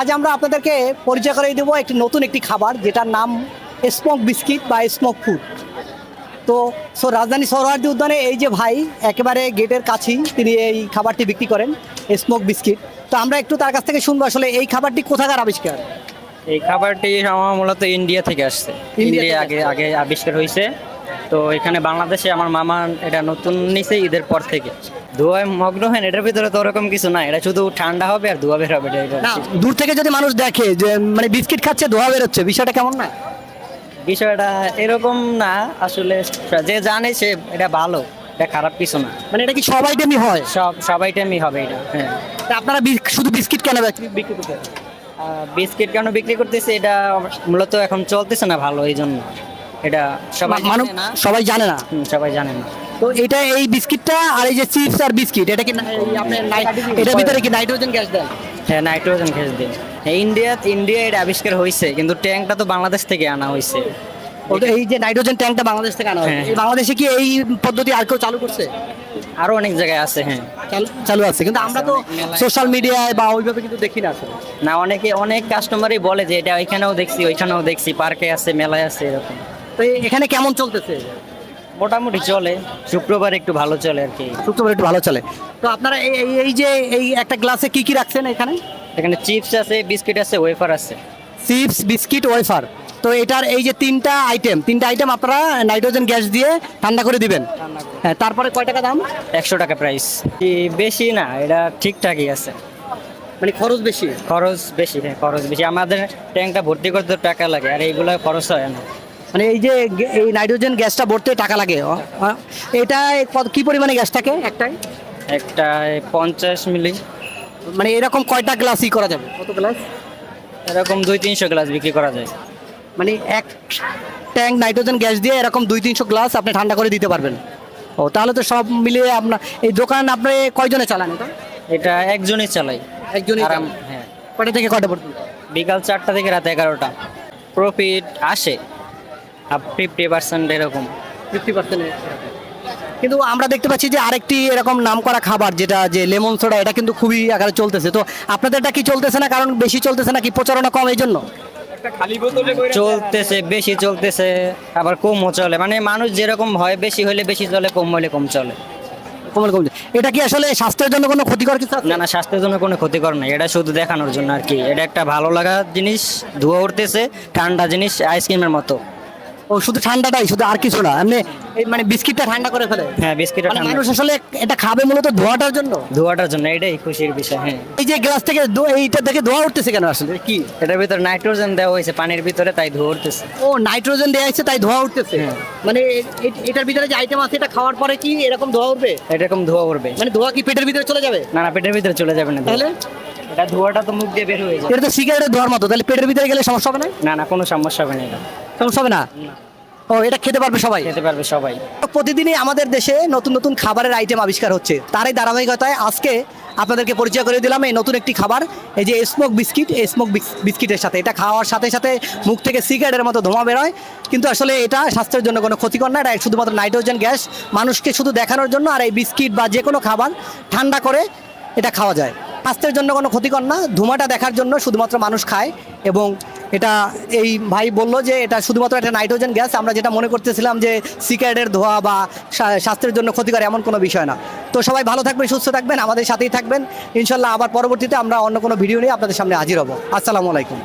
আজ আমরা আপনাদেরকে পরিচয় করে দেবো একটি নতুন একটি খাবার যেটার নাম স্মোক বিস্কিট বা স্মোক ফুড। তো সো রাজধানী সৌরহার্দি উদ্যানে এই যে ভাই একেবারে গেটের কাছেই তিনি এই খাবারটি বিক্রি করেন স্মোক বিস্কিট। তো আমরা একটু তার কাছ থেকে শুনব আসলে এই খাবারটি কোথাকার আবিষ্কার? এই খাবারটি আমার মূলত ইন্ডিয়া থেকে আসছে। ইন্ডিয়া ইন্ডিয়া আগে আগে আবিষ্কার হয়েছে। তো এখানে বাংলাদেশে আমার মামা এটা নতুন নিছে ঈদের পর থেকে। ধোয়ায় মগ্ন হয় এটার ভিতরে তো ওরকম কিছু না এটা শুধু ঠান্ডা হবে আর ধোয়া বের হবে না দূর থেকে যদি মানুষ দেখে যে মানে বিস্কিট খাচ্ছে ধোয়া বেরোচ্ছে বিষয়টা কেমন না? বিষয়টা এরকম না আসলে যে জানে সে এটা ভালো এটা খারাপ কিছু না। মানে এটা কি সব আইটেমই হয়? সব সব আইটেমই হবে এটা হ্যাঁ। তা আপনারা শুধু বিস্কিট কেন বিক্রি করতে? বিস্কিট কেন বিক্রি করতেছে এটা মূলত এখন চলতেছে না ভালো এই জন্য এটা সবাই মানুষ জানে না। সবাই জানে না। হুম, সবাই জানে না। তো এটা এই বিস্কিটটা আর এই যে চিপস আর বিস্কিট এটা কি না- এই আপনার নাই- এটার ভিতরে কি নাইট্রোজেন গ্যাস দেয়? হ্যাঁ নাইট্রোজেন গ্যাস দিন ইন্ডিয়া ইন্ডিয়া এটা আবিষ্কার হয়েছে কিন্তু ট্যাঙ্কটা তো বাংলাদেশ থেকে আনা হয়েছে। এই যে নাইট্রোজেন ট্যাঙ্কটা বাংলাদেশ থেকে আনা হয় হ্যাঁ। এই বাংলাদেশে কি এই পদ্ধতি আর কেউ চালু করছে? আরও অনেক জায়গায় আছে হ্যাঁ। চালু- চালু আছে। কিন্তু আমরা তো সোশ্যাল মিডিয়ায় বা ওইভাবে কিন্তু দেখি না আসলে। না অনেকে অনেক কাস্টমারই বলে যে এটা ওইখানেও দেখছি ওইখানেও দেখছি পার্কে আছে মেলায় আছে এরকম। তো এখানে কেমন চলতেছে? মোটামুটি চলে। শুক্রবার একটু ভালো চলে আর কি। শুক্রবার একটু ভালো চলে। তো আপনারা এই এই- এই যে এই একটা গ্লাসে কি কি রাখছেন এখানে? এখানে চিপস আছে বিস্কিট আছে ওয়েফার আছে। Chips biscuit wafer. তো এটার এই যে তিনটা আইটেম তিনটা আইটেম আপনারা নাইট্রোজেন গ্যাস দিয়ে ঠান্ডা করে দিবেন। হ্যাঁ তারপরে কয় টাকা দাম? একশো টাকা প্রাইস বেশি না এটা ঠিকঠাকই আছে। মানে খরচ বেশি? খরচ বেশি হ্যাঁ খরচ বেশি। আমাদের ট্যাঙ্কটা ভর্তি করতে টাকা লাগে আর এইগুলো খরচ হয় না। মানে এই যে এই নাইট্রোজেন গ্যাসটা ভরতে টাকা লাগে। এটা কি পরিমাণে গ্যাস থাকে একটাই একটা পঞ্চাশ মিলি। মানে এরকম কয়টা গ্লাসই করা যাবে? কত গ্লাস? এরকম দুই তিনশো গ্লাস বিক্রি করা যায়। মানে এক ট্যাঙ্ক নাইট্রোজেন গ্যাস দিয়ে এরকম দুই তিনশো গ্লাস আপনি ঠান্ডা করে দিতে পারবেন। ও তাহলে তো সব মিলিয়ে আপনার এই দোকান আপনি কয়জনে চালান এটা? এটা একজনই চালাই। একজনই আরাম হ্যাঁ। কয়টা থেকে কটা পর্যন্ত? বিকাল চারটা থেকে রাত এগারোটা। প্রফিট আসে। ফিফটি পার্সেন্ট এরকম। ফিফটি পার্সেন্ট কিন্তু আমরা দেখতে পাচ্ছি যে আরেকটি এরকম নামকরা খাবার যেটা যে লেমন সোডা এটা কিন্তু খুবই আকারে চলতেছে। তো আপনাদেরটা কি চলতেছে না? কারণ বেশি চলতেছে না কি প্রচারণা কম এই জন্য? চলতেছে বেশি চলতেছে আবার কমও চলে। মানে মানুষ যেরকম হয় বেশি হলে বেশি চলে কম হলে কম চলে। কমল এটা কি আসলে স্বাস্থ্যের জন্য কোনো ক্ষতিকর কিছু? না না স্বাস্থ্যের জন্য কোনো ক্ষতিকর নেই। এটা শুধু দেখানোর জন্য আর কি। এটা একটা ভালো লাগা জিনিস ধোয়া উঠতেছে ঠান্ডা জিনিস আইসক্রিমের মতো। ও শুধু ঠান্ডাটাই শুধু আর কিছু না এমনি এই মানে বিস্কিটটা ঠান্ডা করে ফেলে। হ্যাঁ বিস্কিট মানে মানুষ আসলে এটা খাবে মূলত ধোয়াটার জন্য? ধোয়াটার জন্য এটাই খুশির বিষয় হ্যাঁ। এই যে গ্লাস থেকে ধো- এইটা থেকে ধোয়া উঠতেছে কেন আসলে? কি? এটার ভিতরে নাইট্রোজেন দেওয়া হয়েছে পানির ভিতরে তাই ধোয়া উঠতেছে। ও নাইট্রোজেন দেওয়া হচ্ছে তাই ধোয়া উঠতেছে? হ্যাঁ। মানে এ- এ- এটার ভিতরে যে আইটেম আছে এটা খাওয়ার পরে কি এরকম ধোয়া উঠবে? এরকম ধোয়া উঠবে। মানে ধোয়া কি পেটের ভিতরে চলে যাবে? না না পেটের ভিতরে চলে যাবে না ধোঁয়া। তাহলে? এটা ধোয়াটা তো মুখ দিয়ে বের হয়ে যায়। এটা তো সিগারেটের ধোয়ার মতো তাহলে পেটের ভিতরে গেলে সমস্যা হবে না? না না কোনো সমস্যা হবে না এটা। সমস্যা হবে না? ও এটা খেতে পারবে সবাই? খেতে পারবে সবাই। প্রতিদিনই আমাদের দেশে নতুন নতুন খাবারের আইটেম আবিষ্কার হচ্ছে। তারই ধারাবাহিকতায় আজকে আপনাদেরকে পরিচয় করে দিলাম এই নতুন একটি খাবার এই যে স্মোক বিস্কিট এই স্মোক বিস্কিটের সাথে। এটা খাওয়ার সাথে সাথে মুখ থেকে সিগারেটের মতো ধোঁয়া বেরোয়। কিন্তু আসলে এটা স্বাস্থ্যের জন্য কোনো ক্ষতিকর না। এটা শুধুমাত্র নাইট্রোজেন গ্যাস। মানুষকে শুধু দেখানোর জন্য আর এই বিস্কিট বা যে কোনো খাবার ঠান্ডা করে এটা খাওয়া যায়। স্বাস্থ্যের জন্য কোনো ক্ষতিকর না, ধুমাটা দেখার জন্য শুধুমাত্র মানুষ খায় এবং এটা এই ভাই বলল যে এটা শুধুমাত্র একটা নাইট্রোজেন গ্যাস, আমরা যেটা মনে করতেছিলাম যে সিকারেটের ধোয়া বা স্বাস্থ্যের জন্য ক্ষতিকর এমন কোনো বিষয় না। তো সবাই ভালো থাকবেন, সুস্থ থাকবেন, আমাদের সাথেই থাকবেন। ইনশাল্লাহ আবার পরবর্তীতে আমরা অন্য কোনো ভিডিও নিয়ে আপনাদের সামনে হাজির হব। আসসালামু আলাইকুম।